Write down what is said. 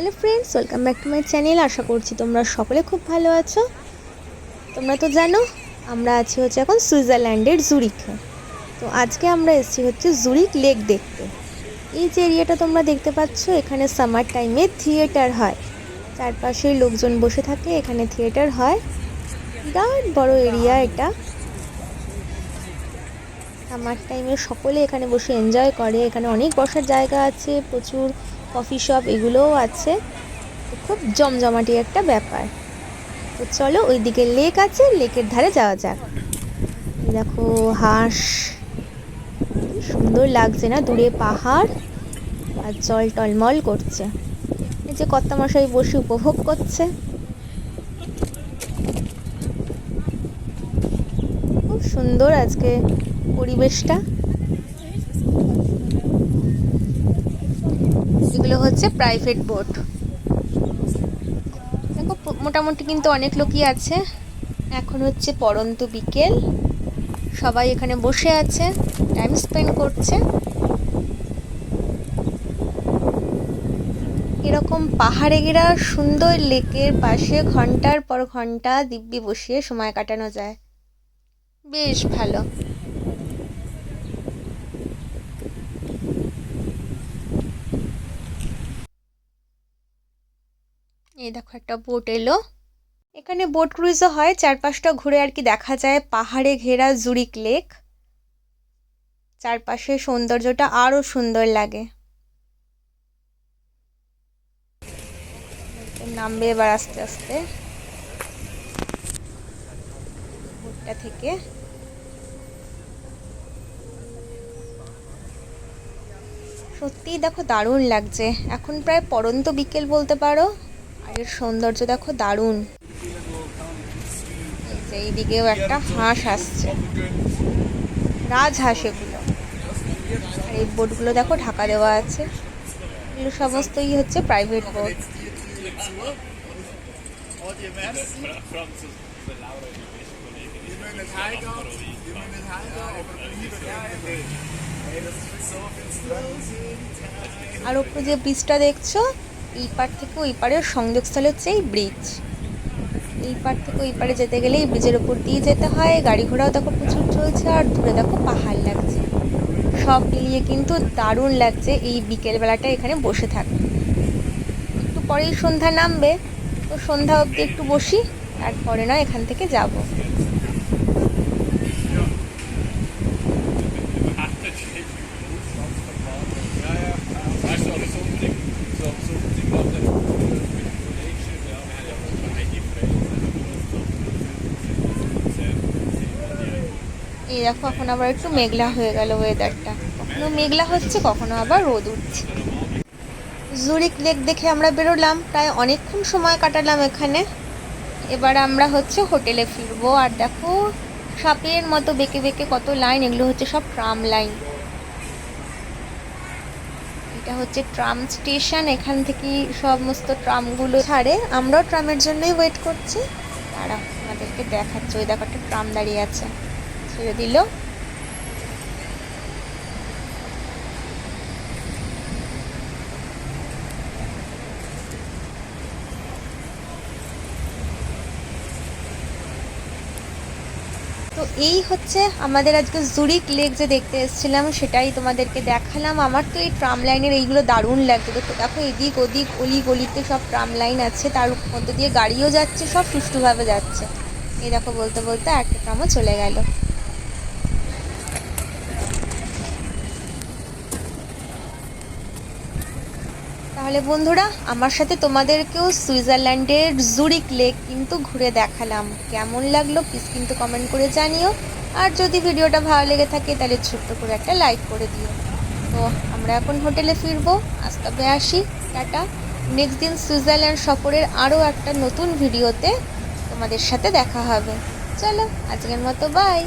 Hello friends welcome back to my channel আশা করছি তোমরা সকলে খুব ভালো আছো। তোমরা তো জানো, আমরা আছি হচ্ছে এখন সুইজারল্যান্ডের জুরিখে। তো আজকে আমরা এসেছি হচ্ছে জুরিক লেক দেখতে। এই যে এরিয়াটা তোমরা দেখতে পাচ্ছ, এখানে সামার টাইমে থিয়েটার হয়। চারপাশে লোকজন বসে থাকে, এখানে থিয়েটার হয়। বিরাট বড় এরিয়া এটা। সামার টাইমে সকলে এখানে বসে এনজয় করে, এখানে অনেক বসার জায়গা আছে, প্রচুর কফি শপ এগুলোও আছে। খুব জমজমাটি একটা ব্যাপার। তো চলো ওইদিকে লেক আছে, লেকের ধারে যাওয়া যাক। দেখো হাঁস, সুন্দর লাগছে না? দূরে পাহাড় আর জল টলমল করছে। এই যে কর্তামশাই বসে উপভোগ করছে। খুব সুন্দর আজকে পরিবেশটা এগুলো হচ্ছে প্রাইভেট বোট দেখো মোটামুটি কিন্তু অনেক লোকই আছে। এখন হচ্ছে পরন্ত বিকেল। সবাই এখানে বসে আছে টাইম স্পেন্ড করছে। এরকম পাহাড়ে ঘেরা সুন্দর লেকের পাশে ঘণ্টার পর ঘণ্টা দিব্যি বসিয়ে সময় কাটানো যায়। বেশ ভালো। এই দেখো একটা বোট এলো। এখানে বোট ক্রুইজও হয়, চারপাশটা ঘুরে আর কি দেখা যায়। পাহাড়ে ঘেরা জুরিক লেক চারপাশে সৌন্দর্যটা আরও সুন্দর লাগে। নামবে এবার আস্তে আস্তে। বোটটা থেকে। সত্যিই দেখো দারুণ লাগছে। এখন প্রায় পরন্ত বিকেল বলতে পারো। এর সৌন্দর্য দেখো, দারুণ। এইদিকেও একটা হাঁস আসছে। রাজহাঁস এগুলো। আর এই বোটগুলো দেখো, ঢাকা দেওয়া আছে। এগুলো সমস্তই হচ্ছে প্রাইভেট বোট আর ওপরে যে ব্রিজটা দেখছ এই পার থেকে ওই পারের সংযোগস্থল হচ্ছে এই ব্রিজ এই পার থেকে ওই পারে যেতে গেলে এই ব্রিজের উপর দিয়ে যেতে হয়। গাড়ি ঘোড়াও দেখো প্রচুর চলছে আর দূরে দেখো পাহাড় লাগছে। সব মিলিয়ে কিন্তু দারুণ লাগছে এই বিকেলবেলাটা এখানে বসে থাকতে। একটু পরেই সন্ধ্যা নামবে। তো সন্ধ্যা অবধি একটু বসি, তারপরে না এখান থেকে যাব। এই দেখো, এখন আবার একটু মেঘলা হয়ে গেল ওয়েদারটা কখনো মেঘলা হচ্ছে, কখনো আবার রোদ উঠছে। জুরিক লেক দেখে আমরা বেরোলাম, প্রায় অনেকক্ষণ সময় কাটালাম এখানে। এবার আমরা হচ্ছে হোটেলে ফিরবো। আর দেখো, সাপের মতো বেঁকে বেঁকে কত লাইন এগুলো হচ্ছে সব ট্রাম লাইন এটা হচ্ছে ট্রাম স্টেশন এখান থেকে সমস্ত ট্রামগুলো ছাড়ে। আমরাও ট্রামের জন্যই ওয়েট করছি। তারা আমাদেরকে দেখাচ্ছে, ওই দেখো একটা ট্রাম দাঁড়িয়ে আছে। ছেড়ে দিল। তো এই হচ্ছে আমাদের আজকে জুরিক লেক যে দেখতে এসেছিলাম, সেটাই তোমাদেরকে দেখালাম। আমার তো এই ট্রাম লাইনের এইগুলো দারুণ লাগছে। তো দেখো, এদিক ওদিক অলি গলিতে সব ট্রাম লাইন আছে। তার মধ্যে দিয়ে গাড়িও যাচ্ছে, সব সুষ্ঠুভাবে যাচ্ছে। এই দেখো, বলতে বলতে একটা ট্রামও চলে গেল। তাহলে বন্ধুরা, আমার সাথে তোমাদেরকেও সুইজারল্যান্ডের জুরিক লেক কিন্তু ঘুরে দেখালাম। কেমন লাগল প্লিজ কিন্তু কমেন্ট করে জানিও। আর যদি ভিডিওটা ভালো লেগে থাকে তাহলে ছোট্ট করে একটা লাইক করে দিও। তো আমরা এখন হোটেলে ফিরবো, আজ তবে আসি, টাটা। নেক্সট দিন সুইজারল্যান্ড সফরের আরও একটা নতুন ভিডিওতে তোমাদের সাথে দেখা হবে। চলো, আজকের মতো বাই